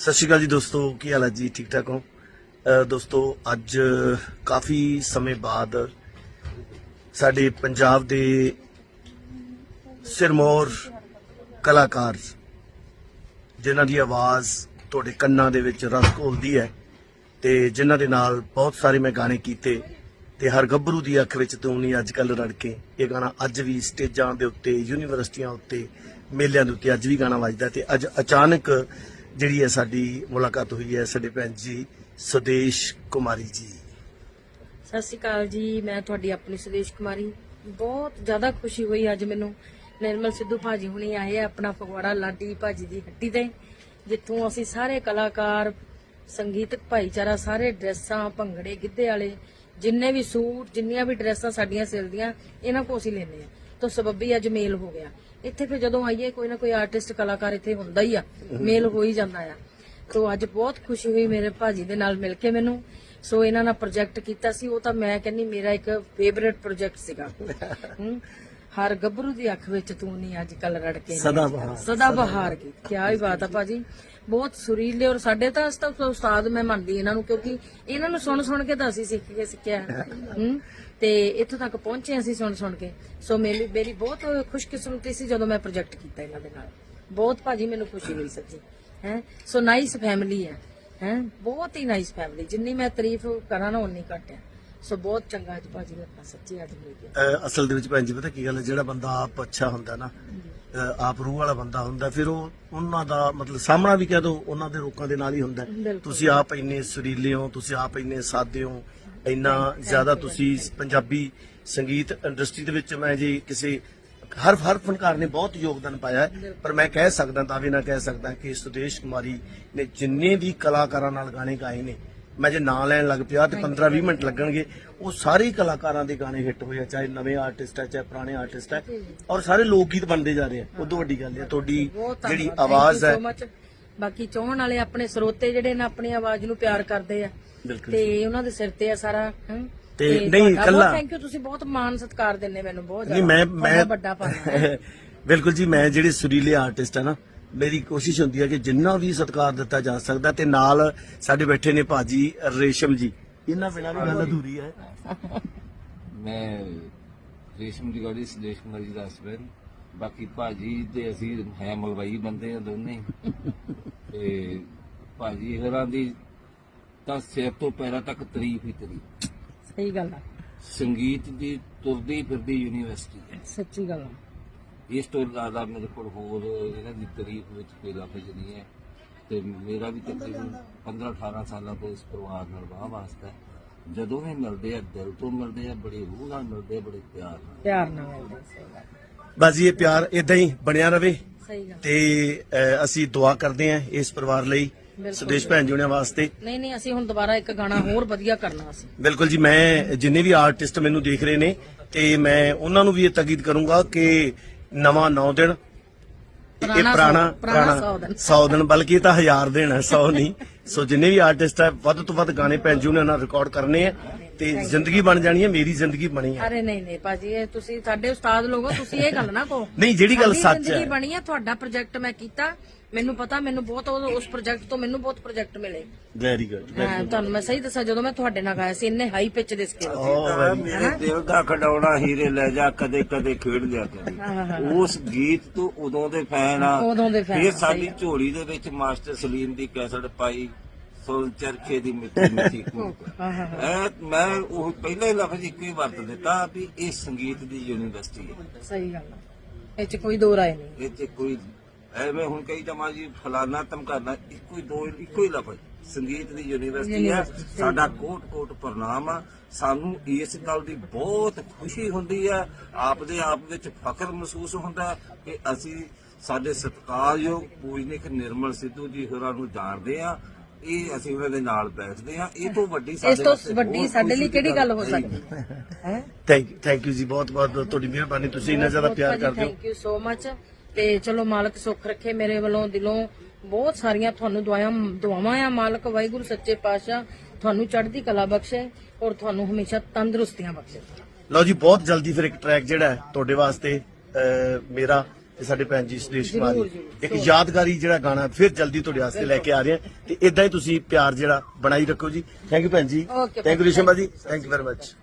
ਸਤਿ ਸ਼੍ਰੀ ਅਕਾਲ ਜੀ ਦੋਸਤੋ, ਕੀ ਹਾਲ ਹੈ ਜੀ? ਠੀਕ ਠਾਕ ਹੋ? ਦੋਸਤੋ, ਅੱਜ ਕਾਫੀ ਸਮੇਂ ਬਾਅਦ ਸਾਡੇ ਪੰਜਾਬ ਦੇ ਸਿਰਮੌਰ ਕਲਾਕਾਰ ਜਿਨ੍ਹਾਂ ਦੀ ਆਵਾਜ਼ ਤੁਹਾਡੇ ਕੰਨਾਂ ਦੇ ਵਿੱਚ ਰਸ ਘੋਲਦੀ ਹੈ ਤੇ ਜਿਨ੍ਹਾਂ ਦੇ ਨਾਲ ਬਹੁਤ ਸਾਰੇ ਮੈਂ ਗਾਣੇ ਕੀਤੇ ਤੇ ਹਰ ਗੱਭਰੂ ਦੀ ਅੱਖ ਵਿੱਚ ਤੂੰ ਨਹੀਂ ਅੱਜ ਕੱਲ ਰੜ ਕੇ ਇਹ ਗਾਣਾ ਅੱਜ ਵੀ ਸਟੇਜਾਂ ਦੇ ਉੱਤੇ, ਯੂਨੀਵਰਸਿਟੀਆਂ ਉੱਤੇ, ਮੇਲਿਆਂ ਦੇ ਉੱਤੇ ਅੱਜ ਵੀ ਗਾਣਾ ਵੱਜਦਾ ਤੇ ਅੱਜ ਅਚਾਨਕ ਜਿਹੜੀ ਹੈ ਸਾਡੀ ਮੁਲਾਕਾਤ ਹੋਈ ਹੈ, ਸਾਡੇ ਭੈਣ ਜੀ, ਸੁਦੇਸ਼ ਕੁਮਾਰੀ ਜੀ। ਸਤਿ ਸ਼੍ਰੀ ਅਕਾਲ ਜੀ, ਮੈਂ ਤੁਹਾਡੀ ਆਪਣੀ ਸੁਦੇਸ਼ ਕੁਮਾਰੀ। ਬਹੁਤ ਜ਼ਿਆਦਾ ਖੁਸ਼ੀ ਹੋਈ ਅੱਜ ਮੈਨੂੰ। ਨਿਰਮਲ ਸਿੱਧੂ ਭਾਜੀ ਹੁਣੀ ਆਏ ਆ ਆਪਣਾ ਫਗਵਾੜਾ ਲਾਡੀ ਭਾਜੀ ਦੀ ਹੱਟੀ ਤੇ, ਜਿੱਥੋਂ ਅਸੀਂ ਸਾਰੇ ਕਲਾਕਾਰ ਸੰਗੀਤਕ ਭਾਈਚਾਰਾ, ਸਾਰੇ ਡਰੈਸਾਂ, ਭੰਗੜੇ, ਗਿੱਧੇ ਵਾਲੇ, ਜਿੰਨੇ ਵੀ ਸੂਟ, ਜਿੰਨੀਆਂ ਵੀ ਡਰੈਸਾਂ ਸਾਡੀਆਂ ਸਿਲਦੀਆਂ, ਇਹਨਾਂ ਕੋ ਅਸੀਂ ਲੈਨੇ ਆ ਤਾਂ ਸਬੱਬੀ ਅੱਜ ਮੇਲ ਹੋ ਗਿਆ। ਇੱਥੇ ਫਿਰ ਜਦੋਂ ਆਈਏ, ਕੋਈ ਨਾ ਕੋਈ ਆਰਟਿਸਟ ਕਲਾਕਾਰ ਇੱਥੇ ਹੁੰਦਾ ਹੀ ਆ। ਮੇਲ ਹੋ ਹੀ ਜਾਂਦਾ ਆ। ਤੋ ਅੱਜ ਬਹੁਤ ਖੁਸ਼ੀ ਹੋਈ ਮੇਰੇ ਭਾਜੀ ਦੇ ਨਾਲ ਮਿਲ ਕੇ ਮੈਨੂੰ। ਸੋ ਇਹਨਾਂ ਨਾਲ ਪ੍ਰੋਜੈਕਟ ਕੀਤਾ ਸੀ। ਉਹ ਤਾਂ ਮੈਂ ਕਹਿੰਨੀ ਮੇਰਾ ਇੱਕ ਫੇਵਰਿਟ ਪ੍ਰੋਜੈਕਟ ਸੀਗਾ। ਹਰ ਗੱਭਰੂ ਦੀ ਅੱਖ ਵਿੱਚ ਤੂੰ ਨਹੀਂ ਅੱਜ ਕੱਲ ਰੜ ਕੇ ਸਦਾ ਬਹਾਰ। ਸਦਾ ਬਹਾਰ ਕੀ ਕੀ ਹੀ ਬਾਤ ਆ ਭਾਜੀ। ਬਹੁਤ ਸੁਰੀਲੇ ਔਰ ਸਾਡੇ ਤਾਂ ਅਸਤਾ ਉਸਤਾਦ ਮੈਂ ਮੰਨਦੀ ਇਹਨਾਂ ਨੂੰ ਕਿਉਂਕਿ ਇਹਨਾਂ ਨੂੰ ਸੁਣ ਸੁਣ ਕੇ ਤਾਂ ਅਸੀਂ ਸਿੱਖ ਕੇ ਸਿੱਖਿਆ ਹਮ, ਤੇ ਇੱਥੋਂ ਤੱਕ ਪਹੁੰਚੇ ਅਸੀਂ ਸੁਣ ਸੁਣ ਕੇ। ਸੋ ਮੇਰੀ ਮੇਰੀ ਬਹੁਤ ਖੁਸ਼ਕਿਸਮਤੀ ਸੀ ਜਦੋਂ ਮੈਂ ਪ੍ਰੋਜੈਕਟ ਕੀਤਾ ਇਹਨਾਂ ਦੇ ਨਾਲ। ਬਹੁਤ ਭਾਜੀ ਮੈਨੂੰ ਖੁਸ਼ੀ ਹੋਈ ਸੱਚੀ। ਹੈ? ਸੋ ਨਾਈਸ ਫੈਮਿਲੀ ਹੈ। ਹੈ? ਬਹੁਤ ਹੀ ਨਾਈਸ ਫੈਮਿਲੀ ਜਿੰਨੀ ਮੈਂ ਤਾਰੀਫ ਕਰਾਂ ਨਾ ਉਨੀ ਘੱਟ ਹੈ। ਸੋ ਬਹੁਤ ਚੰਗਾ ਅੱਜ ਭਾਜੀ ਦਾ ਸੱਚੀ ਅੱਜ ਮਿਲ ਗਿਆ ਅਹ ਅਸਲ ਦੇ ਵਿੱਚ ਭੈਣ ਜੀ ਪਤਾ ਕੀ ਗੱਲ ਹੈ? ਜਿਹੜਾ ਬੰਦਾ ਆਪ ਅੱਛਾ ਹੁੰਦਾ ਨਾ ਅਹ ਆਪ ਰੂਹ ਵਾਲਾ ਬੰਦਾ ਹੁੰਦਾ ਫਿਰ ਉਹ ਉਹਨਾਂ ਦਾ ਮਤਲਬ ਸਾਹਮਣਾ ਵੀ ਕਹਿ ਦੋ ਉਹਨਾਂ ਦੇ ਲੋਕਾਂ ਦੇ ਨਾਲ ਹੀ ਹੁੰਦਾ ਹੈ। ਬਿਲਕੁਲ। ਤੁਸੀਂ ਆਪ ਇੰਨੇ ਸੁਰੀਲੇ ਹੋ ਤੁਸੀਂ ਆਪ ਇੰਨੇ ਸਾਦੇ ਹੋ ਇੰਨਾ ਜ਼ਿਆਦਾ ਤੁਸੀਂ ਪੰਜਾਬੀ ਸੰਗੀਤ ਇੰਡਸਟਰੀ ਦੇ ਵਿੱਚ ਮੈਂ ਜੀ ਕਿਸੇ ਹਰ ਹਰ ਫਨਕਾਰ ਨੇ ਬਹੁਤ ਯੋਗਦਾਨ ਪਾਇਆ ਹੈ ਪਰ ਮੈਂ ਕਹਿ ਸਕਦਾ ਤਾਂ ਵੀ ਨਾ ਕਹਿ ਸਕਦਾ ਕਿ ਸੁਦੇਸ਼ ਕੁਮਾਰੀ ਨੇ ਜਿੰਨੇ ਵੀ ਕਲਾਕਾਰਾਂ ਨਾਲ ਗਾਣੇ ਗਾਏ ਨੇ ਮੈਂ ਜੇ ਨਾਂ ਲੈਣ ਲੱਗ ਪਿਆ ਤੇ 15-20 ਮਿੰਟ ਲੱਗਣਗੇ। ਉਹ ਸਾਰੇ ਕਲਾਕਾਰਾਂ ਦੇ ਗਾਣੇ ਹਿੱਟ ਹੋਏ ਆ ਚਾਹੇ ਨਵੇਂ ਆਰਟਿਸਟ ਹੈ ਚਾਹੇ ਪੁਰਾਣੇ ਆਰਟਿਸਟ ਹੈ ਔਰ ਸਾਰੇ ਲੋਕ ਗੀਤ ਬਣਦੇ ਜਾ ਰਹੇ ਆ। ਉਦੋਂ ਵੱਡੀ ਗੱਲ ਹੈ ਤੁਹਾਡੀ ਜਿਹੜੀ ਆਵਾਜ਼ ਹੈ। ਬਾਕੀ ਚਾਹਣ ਵਾਲੇ ਆਪਣੇ ਸਰੋਤੇ ਜਿਹੜੇ ਨੇ ਆਪਣੀ ਆਵਾਜ਼ ਨੂੰ ਪਿਆਰ ਕਰਦੇ ਆ। ਤੇ ਉਹਨਾਂ ਦੇ ਸਿਰ ਤੇ ਆ ਸਾਰਾ। ਤੇ ਨਹੀਂ, ਕੱਲਾ- ਥੈਂਕ ਯੂ ਤੁਸੀਂ ਬਹੁਤ ਮਾਣ ਸਤਿਕਾਰ ਦਿੰਦੇ ਮੈਨੂੰ ਬਹੁਤ ਨਹੀਂ ਮੈਂ ਮੈਂ ਵੱਡਾ ਪਾਣਾ ਬਿਲਕੁਲ ਜੀ ਮੈਂ ਜਿਹੜੇ ਸੁਰੀਲੇ ਆਰਟਿਸਟ ਆ ਨਾ ਮੇਰੀ ਕੋਸ਼ਿਸ਼ ਹੁੰਦੀ ਹੈ ਕਿ ਜਿੰਨਾ ਵੀ ਸਤਿਕਾਰ ਦਿੱਤਾ ਜਾ ਸਕਦਾ ਤੇ ਨਾਲ ਸਾਡੇ ਬੈਠੇ ਨੇ ਭਾਜੀ ਰੇਸ਼ਮ ਜੀ। ਇਹਨਾਂ ਬਿਨਾਂ ਵੀ ਗੱਲ ਅਧੂਰੀ ਹੈ। ਮੈਂ ਰੇਸ਼ਮ ਦੀ ਗਾੜੀ ਸੁਦੇਸ਼ ਕੁਮਾਰ ਜੀ ਦਾ ਹਸਬੈਂਡ ਬਾਕੀ ਭਾਜੀ ਤੇ ਅਸੀਂ ਹੈ ਮਲਵਈ ਬੰਦੇ ਆ ਦੋਨੇ। ਤੇ ਭਾਜੀ ਹਰਾਂ ਦੀ ਤਾਂ ਸਿਰ ਤੋਂ ਪੈਰਾਂ ਤੱਕ ਤਾਰੀਫ ਹੀ ਤਾਰੀਫ। ਸਹੀ ਗੱਲ ਆ। ਸੰਗੀਤ ਦੀ ਤੁਰਦੀ ਫਿਰਦੀ ਯੂਨੀਵਰਸਿਟੀ ਹੈ। ਸੱਚੀ ਗੱਲ ਆ। ਇਸ ਤੋਂ ਜ਼ਿਆਦਾ ਮੇਰੇ ਕੋਲ ਹੋਰ ਇਹਨਾਂ ਦੀ ਤਾਰੀਫ ਵਿੱਚ ਕੋਈ ਲਫ਼ਜ਼ ਨਹੀਂ ਹੈ। ਤੇ ਮੇਰਾ ਵੀ ਤਕਰੀਬਨ 15 18 ਸਾਲਾਂ ਤੋਂ ਇਸ ਪਰਿਵਾਰ ਨਾਲ ਵਾਹ ਵਾਸਤਾ ਹੈ। ਜਦੋਂ ਵੀ ਮਿਲਦੇ ਆ ਦਿਲ ਤੋਂ ਮਿਲਦੇ ਆ ਬੜੀ ਰੂਹ ਨਾਲ ਮਿਲਦੇ ਆ ਬੜੇ ਪਿਆਰ ਨਾਲ। ਪਿਆਰ ਨਾਲ ਮਿਲਦੇ ਸਹੀ ਗੱਲ। ਬਾਜੀ ਇਹ ਪਿਆਰ ਇਦਾਂ ਹੀ ਬਣਿਆ ਰਵੇ ਸਹੀ ਗੱਲ। ਤੇ ਅਹ, ਅਸੀਂ ਦੁਆ ਕਰਦੇ ਹਾਂ ਇਸ ਪਰਿਵਾਰ ਲਈ। ਸੁਦੇਸ਼ ਭੈਣ ਜੀ ਹੋਣਾਂ ਵਾਸਤੇ। ਨਹੀਂ ਨਹੀਂ ਅਸੀਂ ਹੁਣ ਦੁਬਾਰਾ ਇੱਕ ਗਾਣਾ ਹੋਰ ਵਧੀਆ ਕਰਨਾ ਸੀ ਬਿਲਕੁਲ ਜੀ ਮੈਂ ਜਿੰਨੇ ਵੀ ਆਰਟਿਸਟ ਮੈਨੂੰ ਦੇਖ ਰਹੇ ਨੇ ਤੇ ਮੈਂ ਉਹਨਾਂ ਨੂੰ ਵੀ ਇਹ ਤਾਕੀਦ ਕਰੂੰਗਾ ਕਿ ਨਵਾਂ 9 ਦਿਨ ਇਹ ਪੁਰਾਣਾ ਪੁਰਾਣਾ ਸੌ- ਪੁਰਾਣਾ ਸੌ ਦਿਨ। 100 ਦਿਨ ਬਲਕਿ ਇਹ ਤਾਂ ਹਜ਼ਾਰ ਦਿਨ ਹੈ 100 ਨਹੀਂ ਸੋ ਜਿੰਨੇ ਵੀ ਆਰਟਿਸਟ ਹੈ ਵੱਧ ਤੋਂ ਵੱਧ ਗਾਣੇ ਭੈਣ ਜੀ ਉਹਨਾਂ ਨਾਲ ਰਿਕਾਰਡ ਕਰਨੇ ਆ ਤੇ ਜ਼ਿੰਦਗੀ ਬਣ ਜਾਣੀ ਹੈ ਮੇਰੀ ਜ਼ਿੰਦਗੀ ਬਣੀ ਹੈ ਅਰੇ ਨਹੀਂ ਨਹੀਂ ਭਾਜੀ ਇਹ ਤੁਸੀਂ ਸਾਡੇ ਉਸਤਾਦ ਲੋਗੋ ਤੁਸੀਂ ਇਹ ਗੱਲ ਨਾ ਕਹੋ ਨਹੀਂ ਜਿਹੜੀ ਗੱਲ ਸੱਚ ਜ਼ਿੰਦਗੀ ਹੈ ਬਣੀ ਆ ਤੁਹਾਡਾ ਪ੍ਰੋਜੈਕਟ ਮੈਂ ਕੀਤਾ ਮੈਨੂੰ ਪਤਾ ਮੈਨੂੰ ਬਹੁਤ ਉਸ ਪ੍ਰੋਜੈਕਟ ਤੋਂ ਮੈਨੂੰ ਬਹੁਤ ਪ੍ਰੋਜੈਕਟ ਮਿਲੇ ਵੈਰੀ ਗੁੱਡ ਹਾਂ ਤੁਹਾਨੂੰ ਮੈਂ ਸਹੀ ਦੱਸਾਂ ਜਦੋਂ ਮੈਂ ਤੁਹਾਡੇ ਨਾਲ ਗਾਇਆ ਸੀ ਇੰਨੇ ਹਾਈ ਪਿਚ ਦੇ ਸਕੇਲ ਮੇਰੇ ਦਿਲ ਦਾ ਖਡਾਉਣਾ ਹੀਰੇ ਲੈ ਜਾ ਕਦੇ ਕਦੇ ਖੇਡ ਲਿਆ ਕਰੀ ਉਸ ਗੀਤ ਤੋਂ ਉਦੋਂ ਦੇ ਫੈਨ ਆ ਉਦੋਂ ਦੇ fan ਇਹ ਆ, ਸਾਡੀ ਝੋਲੀ ਦੇ ਵਿੱਚ ਮਾਸਟਰ ਸਲੀਮ ਦੀ ਕੈਸਟ ਪਾਈ ਸੁਲ ਚਰਖੇ ਦੀ ਮਿੱਠੀ ਮਿੱਠੀ ਕੂਕ ਹਾਂ ਹਾਂ ਇਹ ਮੈਂ ਉਹ ਪਹਿਲਾ ਹੀ ਲਫ਼ਜ਼ ਇੱਕੋ ਹੀ ਵਰਤ ਦਿੱਤਾ ਵੀ ਇਹ ਸੰਗੀਤ ਦੀ ਯੂਨੀਵਰਸਿਟੀ ਹੈ। ਸਹੀ ਗੱਲ ਆ। ਇਹ ਚ ਕੋਈ ਦੋ ਰਾਏ ਨਹੀਂ। ਇਹ ਕੋਈ ਐਵੇਂ ਹੁਣ ਕਈ ਜਮਾ ਜੀ ਫਲਾਨਾ ਧਮਕਾਨਾ ਇੱਕੋ ਹੀ ਦੋ ਇੱਕੋ ਹੀ ਲਫ਼ਜ਼। ਸੰਗੀਤ ਦੀ ਯੂਨੀਵਰਸਿਟੀ ਹੈ। ਸਾਡਾ ਕੋਟ ਕੋਟ ਪ੍ਰਣਾਮ ਆ। ਸਾਨੂੰ ਇਸ ਗੱਲ ਦੀ ਬਹੁਤ ਖੁਸ਼ੀ ਹੁੰਦੀ ਹੈ ਆਪ ਦੇ ਆਪ ਵਿੱਚ ਫਖਰ ਮਹਿਸੂਸ ਹੁੰਦਾ ਕਿ ਅਸੀਂ ਸਾਡੇ ਸਤਿਕਾਰਯੋਗ ਪੂਜਨਿਕ ਨਿਰਮਲ ਸਿੱਧੂ ਜੀ ਹੋਰਾਂ ਨੂੰ ਜਾਣਦੇ ਆ। ਇਹ ਅਸੀਂ ਉਹਨਾਂ ਦੇ ਨਾਲ ਬੈਠਦੇ ਆ ਇਹ ਤੋਂ ਵੱਡੀ ਇਸ ਸਾਡੇ ਤੋਂ ਵਾਸਤੇ ਵੱਡੀ ਸਾਡੇ ਲਈ ਖੁਸ਼ੀ ਦੀ ਕਿਹੜੀ ਗੱਲ ਹੋ ਹੈ ਹੀ ਸਕਦੀ? ਹੈ? ਥੈਂਕ ਥੈਂਕ ਯੂ ਜੀ ਬਹੁਤ ਬਹੁਤ ਤੁਹਾਡੀ ਮਿਹਰਬਾਨੀ ਤੁਸੀਂ ਇੰਨਾ ਜ਼ਿਆਦਾ ਪਿਆਰ ਕਰਦੇ ਹੋ। ਥੈਂਕ ਯੂ ਸੋ ਮਚ ਤੇ ਚਲੋ ਮਾਲਕ ਸੁੱਖ ਰੱਖੇ ਮੇਰੇ ਵੱਲੋਂ ਦਿਲੋਂ ਬਹੁਤ ਸਾਰੀਆਂ ਤੁਹਾਨੂੰ ਦੁਆਵਾਂ ਦੁਆਵਾਂ ਆ ਮਾਲਕ ਵਾਹਿਗੁਰੂ ਸੱਚੇ ਪਾਤਸ਼ਾਹ। ਤੁਹਾਨੂੰ ਚੜ੍ਹਦੀ ਕਲਾ ਬਖਸ਼ੇ ਔਰ ਤੁਹਾਨੂੰ ਹਮੇਸ਼ਾ ਤੰਦਰੁਸਤੀਆਂ ਬਖਸ਼ੇ। ਲਓ ਜੀ ਬਹੁਤ ਜਲਦੀ ਫਿਰ ਇੱਕ ਟਰੈਕ ਜਿਹੜਾ ਹੈ ਤੁਹਾਡੇ ਵਾਸਤੇ ਅਹ, ਮੇਰਾ। ਤੇ ਸਾਡੇ ਭੈਣ ਜੀ ਸੁਦੇਸ਼ ਕੁਮਾਰ ਜੀ। ਇੱਕ ਯਾਦਗਾਰੀ ਜਿਹੜਾ ਗਾਣਾ ਫਿਰ ਜਲਦੀ ਤੁਹਾਡੇ ਵਾਸਤੇ ਲੈ ਕੇ ਆ ਰਹੇ ਹਾਂ। ਤੇ ਇਦਾਂ ਹੀ ਤੁਸੀਂ ਪਿਆਰ ਜਿਹੜਾ ਬਣਾਈ ਰੱਖੋ ਜੀ। ਥੈਂਕ ਯੂ ਭੈਣ ਜੀ। ਥੈਂਕ ਯੂ ਰਿਸ਼ਮਾ ਜੀ ਥੈਂਕ ਯੂ ਵੈਰੀ ਮਚ